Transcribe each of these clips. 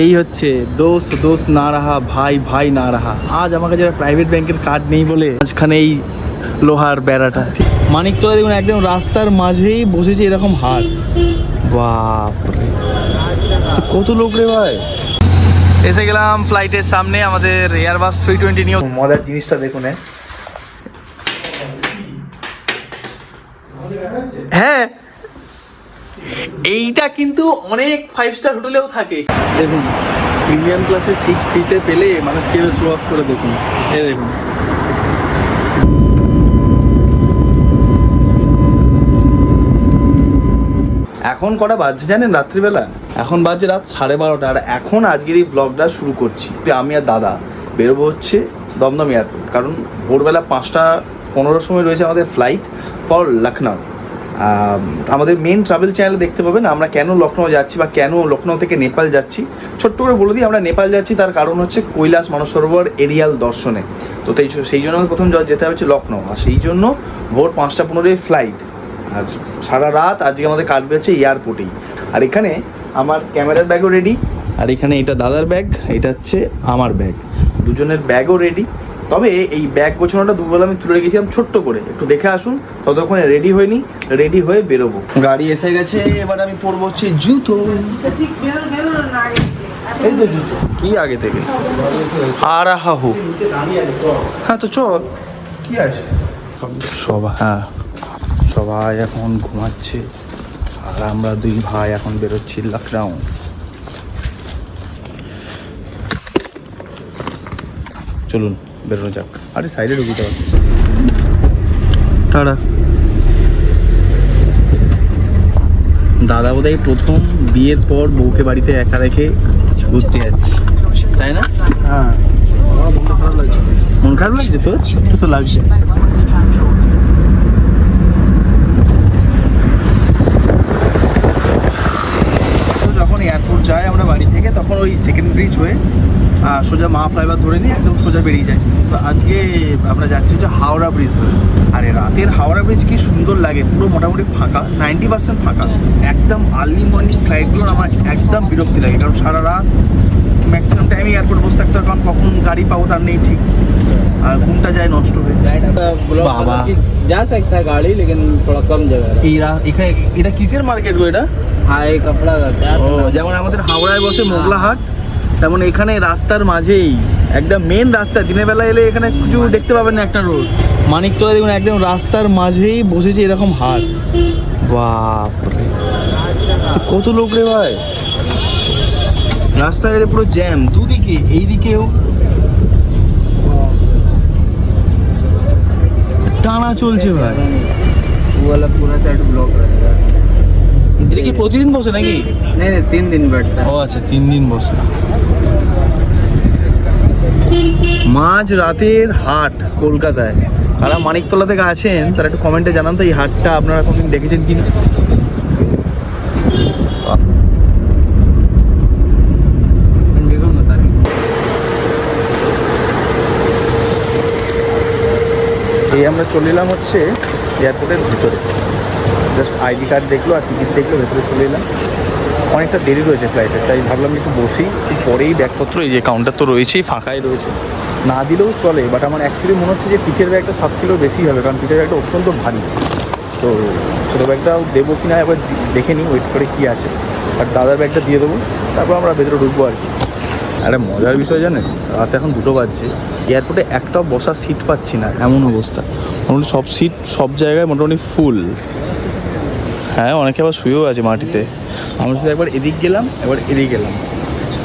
এই হচ্ছে দোষ দোষ না রাহা ভাই ভাই না রাহা আজ আমার কাছে প্রাইভেট ব্যাংকের কার্ড নেই বলে মাঝখানে এই লোহার বেড়াটা। মানিকতলা দেখুন একদম রাস্তার মাঝেই বসেছে এরকম হাট। বাপরে। তো কত লোক রে ভাই? এসে গেলাম ফ্লাইটের সামনে আমাদের এয়ারবাস থ্রি টোয়েন্টি নিয়ে। মজার জিনিসটা দেখুন হ্যাঁ। এইটা কিন্তু অনেক ফাইভ স্টার হোটেলেও থাকে। দেখুন প্রিমিয়াম ক্লাসের সিট ফ্রিতে পেলে মানুষ কেউ শো অফ করে দেখুন। এ দেখুন। এখন কটা বাজছে জানেন রাত্রিবেলা? এখন বাজছে রাত সাড়ে বারোটা। আর এখন আজকের এই ব্লগটা শুরু করছি। আমি আর দাদা। বেরোবো হচ্ছে দমদম এয়ারপোর্ট কারণ ভোরবেলা পাঁচটা পনেরোর সময় রয়েছে আমাদের ফ্লাইট ফর লখনৌ আম, আমাদের মেন ট্রাভেল চ্যানেলে দেখতে পাবেন, আমরা কেন লখনৌ যাচ্ছি বা কেন লখনৌ থেকে নেপাল যাচ্ছি। ছোট্ট করে বলে দিই, আমরা নেপাল যাচ্ছি, তার কারণ হচ্ছে কৈলাস মানসরোবর এরিয়াল দর্শনে। তো তাই সেই জন্য প্রথম যেতে হবে হচ্ছে লখনৌ আর সেই জন্য ভোর পাঁচটা পনেরোই ফ্লাইট আর সারা রাত আজকে আমাদের কাটবে হচ্ছে এয়ারপোর্টেই আর এখানে আমার ক্যামেরার ব্যাগও রেডি আর এখানে এটা দাদার ব্যাগ এটা হচ্ছে আমার ব্যাগ দুজনের ব্যাগও রেডি তবে এই ব্যাগ গোছানোটা দুবেলা আমি তুলে রেখেছিলাম ছোট্ট করে। একটু দেখে আসুন ততক্ষণে রেডি হয়নি রেডি হয়ে বেরোবো। গাড়ি এসে গেছে এবার আমি পরবো হচ্ছে জুতো। ঠিক বেরো বেরো না আগে এই তো জুতো। কি আগে থেকে? আর হাহু হ্যাঁ তো চল। কি আছে? সব হ্যাঁ সবাই এখন ঘুমাচ্ছে আর আমরা দুই ভাই এখন বেরোচ্ছি লখনৌ চলুন। বেরোনো যাক। আরে সাইডে ঢুকিতে পারছি টাটা। দাদা বোধহয় প্রথম বিয়ের পর বউকে বাড়িতে একা রেখে ঘুরতে যাচ্ছি। তাই না? হ্যাঁ। মন খারাপ লাগছে তোর? তো লাগছে। যখন এয়ারপোর্ট যাই আমরা বাড়ি থেকে তখন ওই সেকেন্ড ব্রিজ হয়ে সোজা মা ফ্লাইওভার ধরে নিয়ে একদম সোজা বেরিয়ে যায় তো আজকে আমরা যাচ্ছি হচ্ছে হাওড়া ব্রিজ ধরে আর এই রাতের হাওড়া ব্রিজ কি সুন্দর লাগে পুরো মোটামুটি ফাঁকা নাইনটি পার্সেন্ট ফাঁকা একদম আর্লি মর্নিং ফ্লাইটগুলো আমার একদম বিরক্তি লাগে কারণ সারা রাত ম্যাক্সিমাম টাইমে এয়ারপোর্ট বসে থাকতে হয় কারণ কখন গাড়ি পাবো তার নেই ঠিক আর ঘুমটা যায় নষ্ট হয়ে ब्लॉक बाबा। जा सकता है गाड़ी लेकिन थोड़ा कम जगह है এই রা- এখানে এটা কিসের মার্কেট গো এটা हाँ ये कपड़ा का क्या ও যেমন আমাদের হাওড়ায় বসে মোগলাহাট তেমন এখানে রাস্তার মাঝেই একদম মেন রাস্তা। দিনের বেলা এলে এখানে কিছু দেখতে পাবেন না একটা রোড মানিকতলা দেখুন একদম রাস্তার মাঝেই বসেছে এরকম হাট। বাপরে। কত লোক রে ভাই? রাস্তাঘাটে পুরো জ্যাম দুদিকে এইদিকেও। টানা চলছে ভাই। পুরো সাইড ব্লক এটা কি প্রতিদিন বসে নাকি नहीं नहीं तीन दिन बैठता ও है আচ্ছা তিন দিন বসে মাঝ রাতের হাট কলকাতায় যারা মানিকতলা থেকে আছেন তারা একটু কমেন্টে জানান তো এই হাটটা আপনারা কোনদিন দেখেছেন কি না देखो बता रही এই আমরা চলে এলাম হচ্ছে এয়ারপোর্টের ভিতরে জাস্ট আইডি কার্ড দেখল আর টিকিট দেখল, ভেতরে চলে এলাম। অনেকটা দেরি রয়েছে ফ্লাইটে তাই ভাবলাম একটু বসি, একটু পরেই ব্যাগপত্র, এই যে কাউন্টার তো রয়েছেই, ফাঁকাই রয়েছে। না দিলেও চলে বাট আমার অ্যাকচুয়ালি মনে হচ্ছে যে পিঠের ব্যাগটা সাত কিলো বেশি হবে, কারণ পিঠের ব্যাগটা অত্যন্ত ভারী। তো ছোটো ব্যাগটাও দেবো কি না এবার দি- দেখে নিই ওয়েট করে কী আছে। আর দাদার ব্যাগটা দিয়ে দেবো, তারপর আমরা ভেতরে ঢুকবো আর কি। একটা মজার বিষয় জানেন, রাত এখন দুটো বাজছে এয়ারপোর্টে একটা বসার সিট পাচ্ছি না, এমন অবস্থা। মোটামুটি সব সিট সব জায়গায় মোটামুটি ফুল হ্যাঁ অনেকে আবার শুয়েও আছে মাটিতে। আমরা শুধু একবার এদিক গেলাম একবার এদিক গেলাম।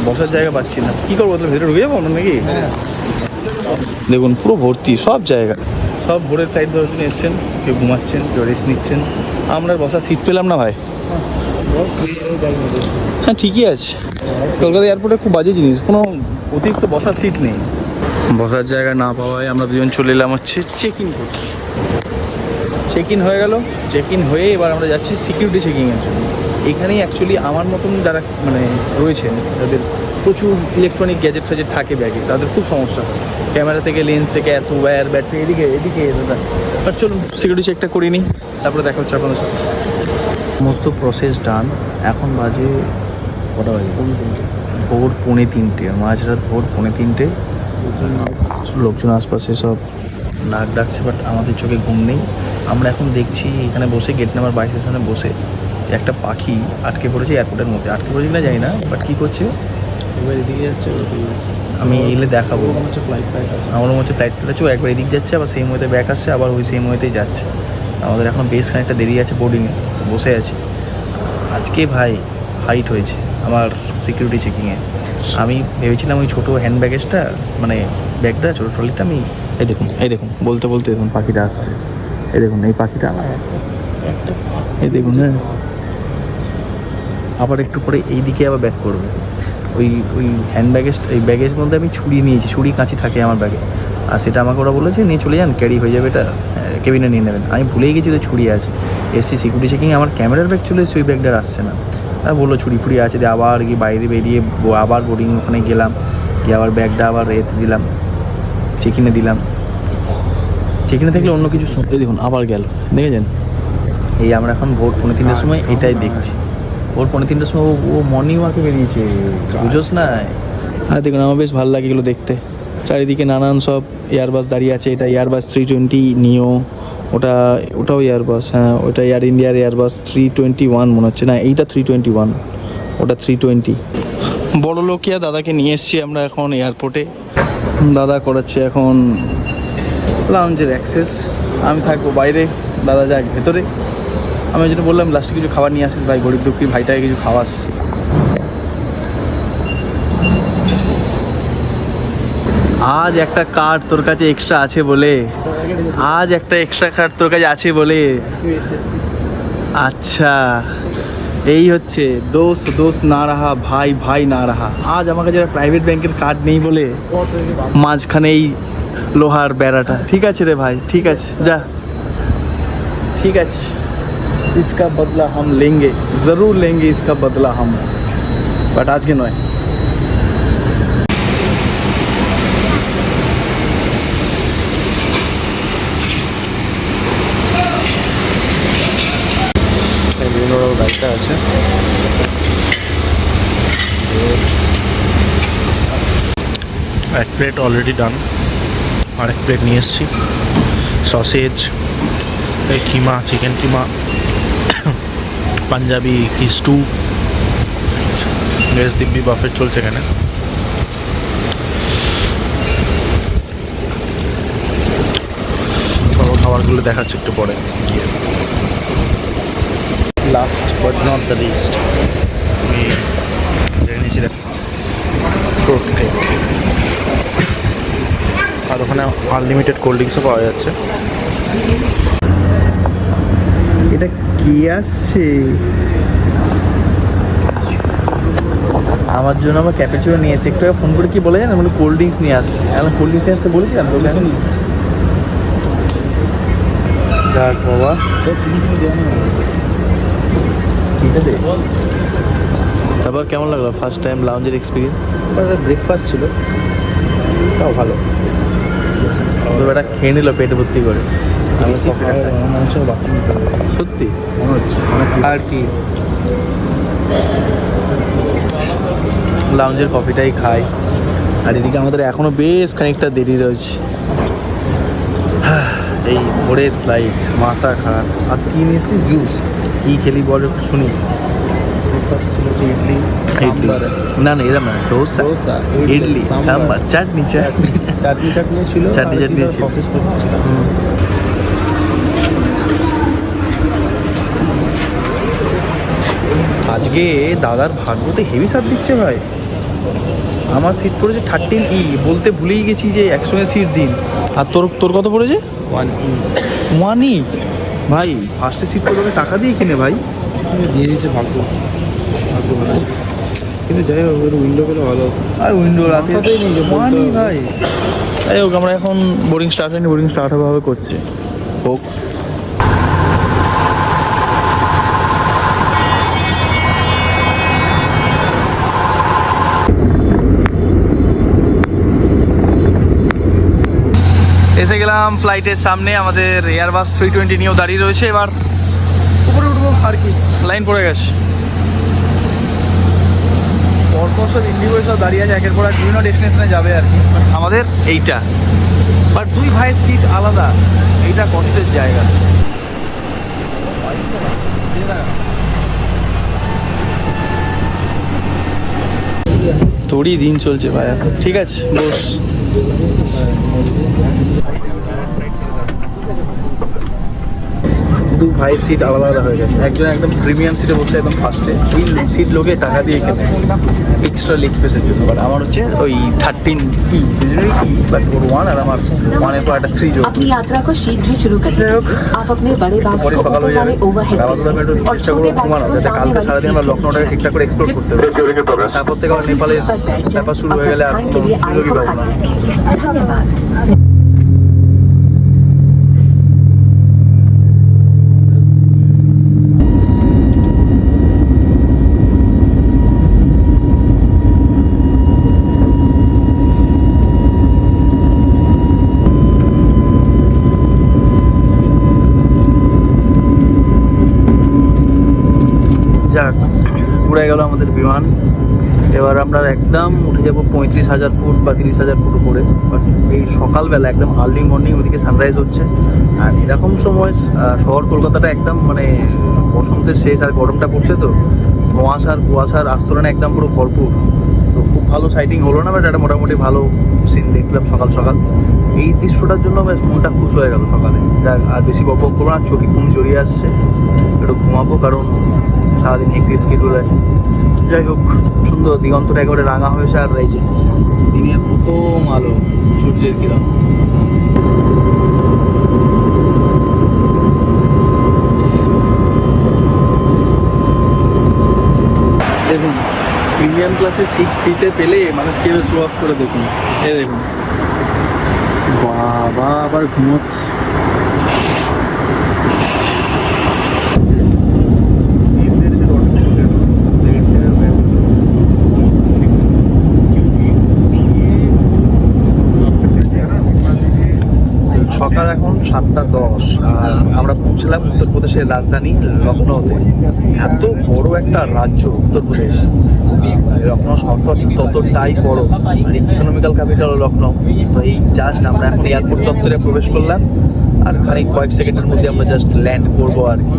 বসার জায়গা পাচ্ছি না। কী করব তাহলে ভেতরে ঢুকে যাব আমরা নাকি? দেখুন পুরো ভর্তি সব জায়গা। সব ভোরের ফ্লাইট ধরার জন্য এসছেন কেউ ঘুমাচ্ছেন কেউ রেস্ট নিচ্ছেন। আমরা বসার সিট পেলাম না ভাই। হ্যাঁ ঠিকই আছে। কলকাতা এয়ারপোর্টে খুব বাজে জিনিস কোনো অতিরিক্ত বসার সিট নেই। বসার জায়গা না পাওয়ায় আমরা দুজন চলে এলাম হচ্ছে চেক ইন করতে চেক ইন হয়ে গেল। চেক ইন হয়ে এবার আমরা যাচ্ছি সিকিউরিটি চেকিংয়ের জন্য। এখানেই অ্যাকচুয়ালি আমার মতন যারা মানে রয়েছেন যাদের প্রচুর ইলেকট্রনিক গ্যাজেট ফ্যাজেট থাকে ব্যাগে তাদের খুব সমস্যা হয়। ক্যামেরা থেকে লেন্স থেকে এত ওয়্যার ব্যাটারি এদিকে এদিকে বাট চলুন সিকিউরিটি চেকটা করে নিই তারপরে দেখা হচ্ছে আপনাদের সাথে। সমস্ত প্রসেস ডান এখন বাজে কটা বাজে? ভোর পৌনে তিনটে মাঝরাত ভোর পৌনে তিনটে। লোকজন আশপাশে সব। নাক ডাকছে বাট আমাদের চোখে ঘুম নেই। আমরা এখন দেখছি এখানে বসে গেট নাম্বার বাইশের সামনে বসে একটা পাখি আটকে পড়েছে এয়ারপোর্টের মধ্যে। আটকে পড়েছে কিনা জানি না বাট কী করছে? এবার এদিকে যাচ্ছে আমি এলে দেখাবো। হচ্ছে ফ্লাইট ফ্লাইট আছে। আমার হচ্ছে ফ্লাইট ফেলেছে ও একবার এদিক যাচ্ছে আবার সেই মধ্যে ব্যাক আসছে আবার ওই সেই মধ্যেই যাচ্ছে। আমাদের এখন বেশ খানিকটা দেরি আছে বোর্ডিংয়ে তো বসে আছি। আজকে ভাই হাইট হয়েছে আমার সিকিউরিটি চেকিংয়ে আমি ভেবেছিলাম ওই ছোটো হ্যান্ড ব্যাগেজটা মানে ব্যাগটা ছোটো ট্রলিটা আমি এই দেখুন এই দেখুন বলতে বলতে দেখুন পাখিটা আসছে। এই দেখুন এই পাখিটা এই দেখুন হ্যাঁ। আবার একটু পরে এই দিকে আবার ব্যাক করবে। ওই ওই হ্যান্ড ব্যাগেজ এই ব্যাগের মধ্যে আমি ছুরি নিয়েছি ছুরি কাঁচি থাকে আমার ব্যাগে আর সেটা আমাকে ওরা বলেছে নিয়ে চলে যান ক্যারি হয়ে যাবে এটা কেবিনে নিয়ে নেবেন। আমি ভুলেই গেছি তো ছুরি আছে। এসছি সিকিউরিটি চেকিং আমার ক্যামেরার ব্যাগ চলে এসেছে ওই ব্যাগটার আসছে না। আর বলল ছুরি ফুরি আছে দিয়ে আবার গিয়ে বাইরে বেরিয়ে আবার বোর্ডিং ওখানে গেলাম। গিয়ে আবার ব্যাগটা আবার এতে দিলাম চেকিনে দিলাম। চেকিনে থাকলে অন্য কিছু শুনতে দেখুন আবার গেল। দেখেছেন? এই আমরা এখন ভোর পৌনে তিনটের সময় এটাই দেখছি। ভোর পৌনে তিনটের সময় ও- ও মর্নিং ওয়াকে বেরিয়েছে। বুঝোস না? আর দেখুন আমার বেশ ভালো লাগে এগুলো দেখতে। চারিদিকে নানান সব এয়ারবাস দাঁড়িয়ে আছে। এটা এয়ারবাস থ্রি টোয়েন্টি নিও ওটা ওটাও এয়ারবাস হ্যাঁ ওটা এয়ার ইন্ডিয়ার এয়ারবাস থ্রি টোয়েন্টি ওয়ান মনে হচ্ছে। না এইটা থ্রি টোয়েন্টি ওয়ান ওটা থ্রি টোয়েন্টি বড় লোকিয়া দাদাকে নিয়ে এসেছি আমরা এখন এয়ারপোর্টে দাদা করাচ্ছে এখন লাউঞ্জের অ্যাক্সেস আমি থাকব বাইরে, দাদা যাক ভেতরে। আমি ওই জন্য বললাম লাস্টে কিছু খাবার নিয়ে আসিস ভাই, গরিব দুঃখী, ভাইটাকে কিছু খাওয়াস। আজ একটা কার্ড তোর কাছে এক্সট্রা আছে বলে। আজ একটা এক্সট্রা কার্ড তোর কাছে আছে বলে। আচ্ছা এই হচ্ছে দোষ দোষ না রাহা ভাই ভাই না রাহা আজ আমার কাছে প্রাইভেট ব্যাংকের কার্ড নেই বলে। মাঝখানে এই লোহার বেড়াটা ঠিক আছে রে ভাই ঠিক আছে যা ঠিক আছে इसका बदला हम लेंगे ज़रूर लेंगे इसका बदला हम বাট আজকে নয় বিভিন্ন রকম গাড়িটা আছে এক প্লেট অলরেডি ডান আর এক প্লেট নিয়ে এসেছি। সসেজ কিমা চিকেন কিমা পাঞ্জাবি কি স্টু ভেজ দিব্যি বাফেট চলছে এখানে। খাবারগুলো দেখাচ্ছি একটু পরে। Last but not the least আমি জেনে নিয়েছি দেখ ওখানে আনলিমিটেড কোল্ড ড্রিঙ্কসও পাওয়া যাচ্ছে। এটা কি আসছে? আমার জন্য আমার ক্যাপেচিনো নিয়ে এসে একটু ফোন করে কি বলে জানেন? মানে কোল্ড ড্রিঙ্কস নিয়ে আসছে। এখন কোল্ড ড্রিঙ্কস নিয়ে আসতে বলেছিলাম তো যাক বাবা। ঠিক আছে তারপর কেমন লাগল? ফার্স্ট টাইম লাউঞ্জের এক্সপিরিয়েন্স ব্রেকফাস্ট ছিল। তাও ভালো। তো বেটা খেয়ে নিল পেটে ভর্তি করে। সত্যি? আর কি? লাউঞ্জের কফিটাই খাই। আর এদিকে আমাদের এখনও বেশ খানিকটা দেরি রয়েছে। এই ভোরের ফ্লাইট মাথা খারাপ। আর কি নিয়েছি জুস কি খেলি বল একটু শুনি। ব্রেকফাস্ট ছিল হচ্ছে ইডলি। সাম্বার, না না এরম না ডোসা ইডলি সাম্বার, চাটনি চাটনি চাটনি চাটনি ছিল চাটনি চাটনি ছিল। আজকে দাদার ভাগ্যতে হেভি সাথ দিচ্ছে ভাই। আমার সিট পড়েছে থার্টিন ই বলতে ভুলেই গেছি যে একসঙ্গে সিট দিন। আর তোর তোর কত পড়েছে? ওয়ান ই ওয়ান ই ভাই ফার্স্টে সিট পড়ে টাকা দিয়ে কিনে ভাই। দিয়ে দিয়েছে ভাগ্য। ভাগ্য ভালো। কিন্তু যাই হোক ওর উইন্ডো পেলে ভালো। আর উইন্ডো রাতে হবে। ভাই। যাই হোক আমরা এখন বোর্ডিং স্টার্ট হয়নি বোর্ডিং স্টার্ট হবে হবে করছে। হোক। এসে গেলাম ফ্লাইটের সামনে আমাদের এয়ারবাস থ্রি টোয়েন্টি নিয়েও দাঁড়িয়ে রয়েছে এবার। উপরে উঠবো আর কি। লাইন পড়ে গেছে। সব ইন্ডিগো সব দাঁড়িয়ে আছে, একের পর এক বিভিন্ন ডেস্টিনেশনে যাবে আর কি। আমাদের এইটা। বাট দুই ভাইয়ের সিট আলাদা। এইটা কষ্টের জায়গা। তোরই দিন চলছে ভাইয়া ঠিক আছে, বস। দু ভাইয়ের সিট আলাদা আলাদা হয়ে গেছে একজন একদম প্রিমিয়াম সিটে বসে একদম ফার্স্টে ওই সিট লোকে টাকা দিয়ে কেনে এক্সট্রা লেগ স্পেসের জন্য বাট আমার হচ্ছে ওই থার্টিন ই ই বাট ওর ওয়ান আর আমার ওয়ানের পর একটা থ্রি যোগ अपनी यात्रा को शीघ्र ही शुरू करें যাই হোক आप अपने बड़े बैग्स পরে को সকাল ऊपर হয়ে যাবে वाले ओवरहेड আপাতত আমি একটু और চেষ্টা छोटे করবো ঘুমানো बैग्स को যাতে सामने কালকে সারাদিন আমরা वाली লখনৌটাকে सीट ঠিকঠাক করে এক্সপ্লোর করতে পারি তারপর থেকে আমার নেপালের पर बैठ जाएं ব্যাপার শুরু और হয়ে গেলে আর प्रस्थान কোনো के लिए आए সুযোগই को পাবো না खाली বিমান। এবার আমরা একদম উঠে যাব পঁয়ত্রিশ হাজার ফুট বা তিরিশ হাজার ফুট উপরে। বাট এই সকালবেলা একদম আর্লি মর্নিং ওদিকে সানরাইজ হচ্ছে। আর এরকম সময় শহর কলকাতাটা একদম মানে বসন্তের শেষ আর গরমটা পড়ছে তো। ধোঁয়াশার, কুয়াশার আস্তরণে একদম পুরো ভরপুর। তো খুব ভালো সাইটিং হলো না বাট একটা মোটামুটি ভালো সিন দেখলাম সকাল সকাল। এই দৃশ্যটার জন্য বেশ মনটা খুশ হয়ে গেল সকালে। যাক, আর বেশি বক করব না, চোখে ঘুম জড়িয়ে আসছে। একটু ঘুমাবো, কারণ সারাদিন একটি স্কেডিউল আছে। যাই হোক, সুন্দর দিগন্তটা একেবারে রাঙা হয়েছে আর যে দিনের প্রথম আলো, সূর্যের কিরণ। দেখুন প্রিমিয়াম ক্লাসের সিট ফ্রিতে পেলে মানুষকে কীভাবে শো অফ করে দেখুন। এ দেখুন। বাবা, আবার ঘুমোচ্ছে সকাল এখন সাতটা দশ আমরা পৌঁছলাম উত্তরপ্রদেশের রাজধানী লখনৌতে এত বড় একটা রাজ্য উত্তরপ্রদেশ। লখনৌ শহরটা ঠিক ততটাই বড়। আর ইকোনমিক্যাল ক্যাপিটাল লখনৌ তো এই জাস্ট আমরা এখন এয়ারপোর্ট চত্বরে প্রবেশ করলাম। আর খানিক কয়েক সেকেন্ডের মধ্যে আমরা জাস্ট ল্যান্ড করব আর কি।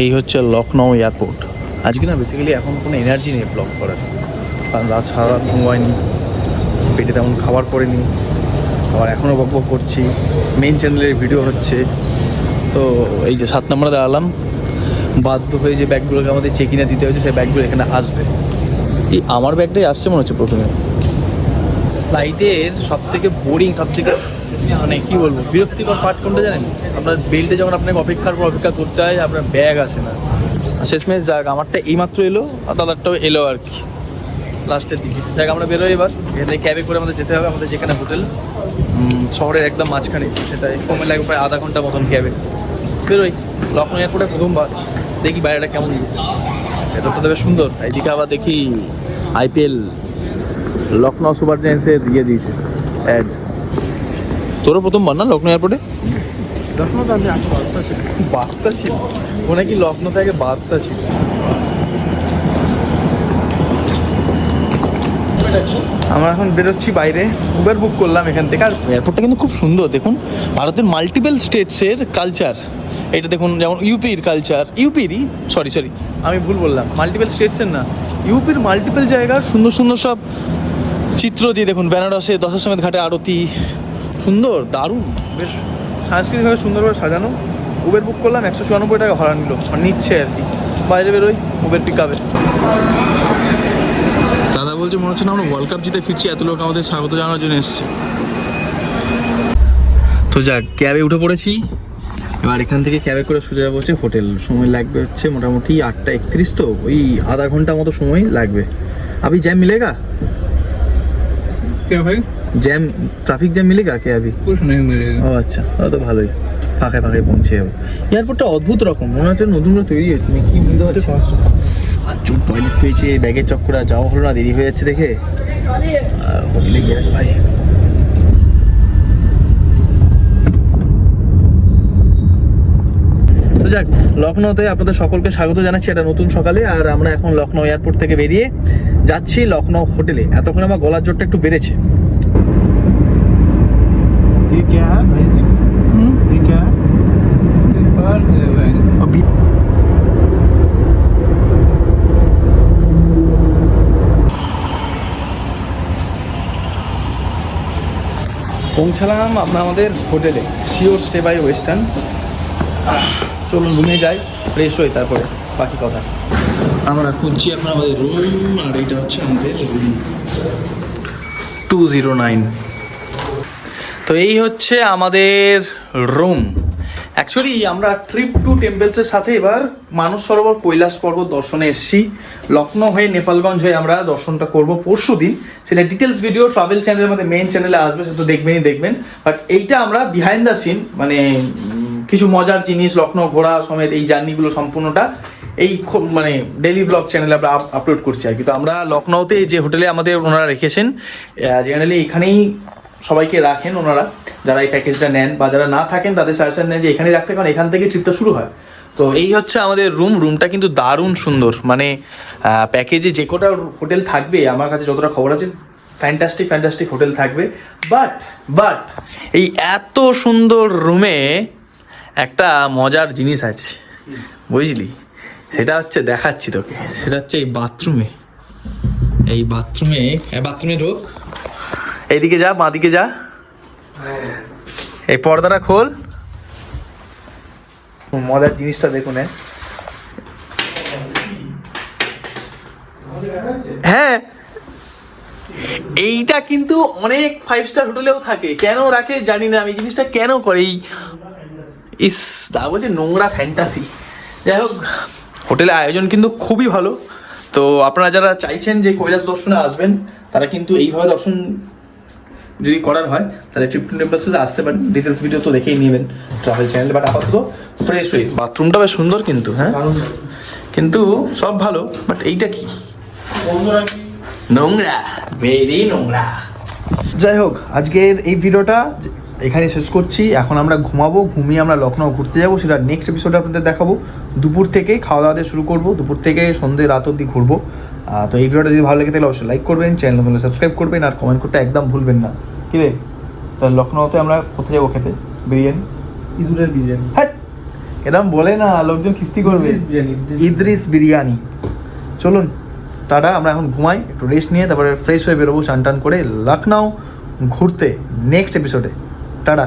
এই হচ্ছে লখনৌ এয়ারপোর্ট। আজকে না বেসিক্যালি এখন কোনো এনার্জি নেই ব্লগ করার। কারণ রাত সারা রাত ঘুমায়নি পেটে তেমন খাবার পড়েনি আবার এখনও বক বক করছি। মেন চ্যানেলের ভিডিও হচ্ছে। তো এই যে সাত নম্বরে দাঁড়ালাম বাধ্য হয়ে যে ব্যাগগুলোকে আমাদের চেক ইনে দিতে হয়েছে সেই ব্যাগগুলো এখানে আসবে। এই আমার ব্যাগটাই আসছে মনে হচ্ছে প্রথমে। ফ্লাইটের সব থেকে বোরিং সব থেকে মানে কি বলব বিরক্তিকর পার্ট কোনটা জানেন? আপনার বেল্টে যখন আপনাকে অপেক্ষার পর অপেক্ষা করতে হয় আপনার ব্যাগ আসে না। শেষমেশ যাক আমারটা এইমাত্র এলো আর দাদারটাও এলো আর কি। লাস্টের দিকে। যাক আমরা বেরোই এবার। এখান ক্যাবে করে আমাদের যেতে হবে আমাদের যেখানে হোটেল শহরের একদম মাঝখানে সেটাই। সময় লাগবে প্রায় আধা ঘণ্টা মতন ক্যাবে বেরোই। লখনৌ এয়ারপোর্টে প্রথমবার। দেখি বাইরেটা কেমন এটা তো সুন্দর। এইদিকে আবার দেখি আইপিএল লখনৌ সুপার জায়ান্টসের ইয়ে দিয়েছে অ্যাড তোরও প্রথমবার না লখনৌ এয়ারপোর্টে লখনৌতে আমি আগে বাদশা ছিল বাদশা ছিল ও নাকি লখনৌতে আগে বাদশা ছিল আমরা এখন বেরোচ্ছি বাইরে। উবার বুক করলাম এখান থেকে। আর এয়ারপোর্টটা কিন্তু খুব সুন্দর দেখুন। ভারতের মাল্টিপল স্টেটসের কালচার এটা দেখুন যেমন ইউপির কালচার ইউপিরই সরি সরি আমি ভুল বললাম। মাল্টিপল স্টেটসের না। ইউপির মাল্টিপল জায়গার সুন্দর সুন্দর সব চিত্র দিয়ে দেখুন। বেনারসে দশার সমেত ঘাটে আরতি। সুন্দর দারুণ। বেশ সাংস্কৃতিকভাবে সুন্দরভাবে সাজানো। উবের বুক করলাম একশো চুরানব্বই টাকা ভাড়া নিল। নিচ্ছে আর কি। বাইরে বেরোই উবের পিক আপে দাদা বলছে মনে হচ্ছে না আমরা ওয়ার্ল্ড কাপ জিতে ফিরছি এত লোক আমাদের স্বাগত জানানোর জন্য এসছে। তো যাক ক্যাবে উঠে পড়েছি। এবার এখান থেকে ক্যাবে করে সোজা যাব হচ্ছে হোটেল। সময় লাগবে হচ্ছে মোটামুটি আটটা একত্রিশ তো ওই আধা ঘণ্টা মতো সময় লাগবে। আপনি জ্যাম মিলেগা? কে ভাই? জ্যাম ট্রাফিক জ্যাম মিলে কে আবি? ও আচ্ছা তাহলে তো ভালোই। ফাঁকে ফাঁকে পৌঁছে যাব। এয়ারপোর্টটা অদ্ভুত রকম মনে হচ্ছে নতুন করে তৈরি হয়েছে। তুমি কি বুঝতে পারছ? আর চোখ টয়লেট পেয়েছে ব্যাগের চক্করা যাওয়া হলো না দেরি হয়ে যাচ্ছে দেখে। হোটেলে গিয়ে ভাই। তো যাক লখনৌতে আপনাদের সকলকে স্বাগত জানাচ্ছি এটা নতুন সকালে আর আমরা এখন লখনৌ এয়ারপোর্ট থেকে বেরিয়ে যাচ্ছি লখনৌ হোটেলে। এতক্ষণ আমার গলার জোরটা একটু বেড়েছে। ये क्या है भाई जी ये क्या है और भाई अभी পৌঁছালাম আমরা আমাদের হোটেলে শিওর স্টে বাই ওয়েস্টার্ন চলুন রুমে যাই ফ্রেশ হই তারপরে বাকি কথা আমরা খুঁজছি এখন আমাদের রুম আর এইটা হচ্ছে আমাদের রুম টু জিরো নাইন তো এই হচ্ছে আমাদের রুম অ্যাকচুয়ালি আমরা ট্রিপ টু টেম্পলসের সাথে এবার মানস সরোবর কৈলাস পর্বত দর্শনে এসেছি। লখনৌ হয়ে নেপালগঞ্জ হয়ে আমরা দর্শনটা করব পরশু দিন। সেটা ডিটেলস ভিডিও ট্রাভেল চ্যানেলের মধ্যে মেইন চ্যানেলে আসবে, সেটা তো দেখবেনই দেখবেন। বাট এইটা আমরা বিহাইন্ড দ্য সিন মানে কিছু মজার জিনিস লখনৌ ঘোরা সমেত এই জার্নিগুলো সম্পূর্ণটা এই মানে ডেলি ব্লগ চ্যানেলে আমরা আপলোড করছি আর কি। তো আমরা লখনৌতে যে হোটেলে আমাদের ওনারা রেখেছেন জেনারেলি এখানেই সবাইকে রাখেন ওনারা। যারা এই প্যাকেজটা নেন বা যারা না থাকেন তাদের সাজেশন নেন যে এখানেই রাখতে কারণ এখান থেকে ট্রিপটা শুরু হয়। তো এই হচ্ছে আমাদের রুম রুমটা কিন্তু দারুণ সুন্দর। মানে প্যাকেজে যে কটা হোটেল থাকবে আমার কাছে যতটা খবর আছে ফ্যান্টাস্টিক ফ্যান্টাস্টিক হোটেল থাকবে। বাট বাট এই এত সুন্দর রুমে একটা মজার জিনিস আছে। বুঝলি? সেটা হচ্ছে দেখাচ্ছি তোকে। সেটা হচ্ছে এই বাথরুমে এই বাথরুমে বাথরুমে ঢোক। এইদিকে যা বাঁদিকে যা। এই পর্দাটা খোল। মজার জিনিসটা দেখুন হ্যাঁ। হ্যাঁ। এইটা কিন্তু অনেক ফাইভ স্টার হোটেলেও থাকে। কেন রাখে জানি না আমি জিনিসটা কেন করে? এই ইস তা বলছে নোংরা ফ্যান্টাসি যাই হোক হোটেলের আয়োজন কিন্তু খুবই ভালো। তো আপনারা যারা চাইছেন যে কৈলাস দর্শনে আসবেন তারা কিন্তু এইভাবে দর্শন যদি করার হয় তাহলে ট্রিপ টু টেম্পলসে আসতে পারেন। ডিটেলস ভিডিও তো দেখেই নেবেন ট্রাভেল চ্যানেল বাট আপাতত ফ্রেশ হয়ে বাথরুমটা বেশ সুন্দর কিন্তু হ্যাঁ? কিন্তু সব ভালো বাট এইটা কি? নোংরা ভেরি নোংরা যাই হোক আজকের এই ভিডিওটা এখানে শেষ করছি। এখন আমরা ঘুমাবো ঘুমিয়ে আমরা লখনৌ ঘুরতে যাব। সেটা নেক্সট এপিসোডে আপনাদের দেখাবো। দুপুর থেকে খাওয়া দাওয়া দিয়ে শুরু করব। দুপুর থেকে সন্ধ্যে রাত অবধি ঘুরবো। তো এই ভিডিওটা যদি ভালো লেগে থাকলে অবশ্যই লাইক করবেন চ্যানেল নতুন সাবস্ক্রাইব করবেন আর কমেন্ট করতে একদম ভুলবেন না। কি রে? তাহলে লখনৌতে আমরা কোথায় যাব খেতে? বিরিয়ানি? ইঁদুরের বিরিয়ানি। হ্যাঁ এরকম বলে না লোকজন কিস্তি করবে। ইদ্রিস বিরিয়ানি, চলুন টাটা আমরা এখন ঘুমাই একটু রেস্ট নিয়ে তারপরে ফ্রেশ হয়ে বেরোবো চান টান করে লখনৌ ঘুরতে নেক্সট এপিসোডে টাটা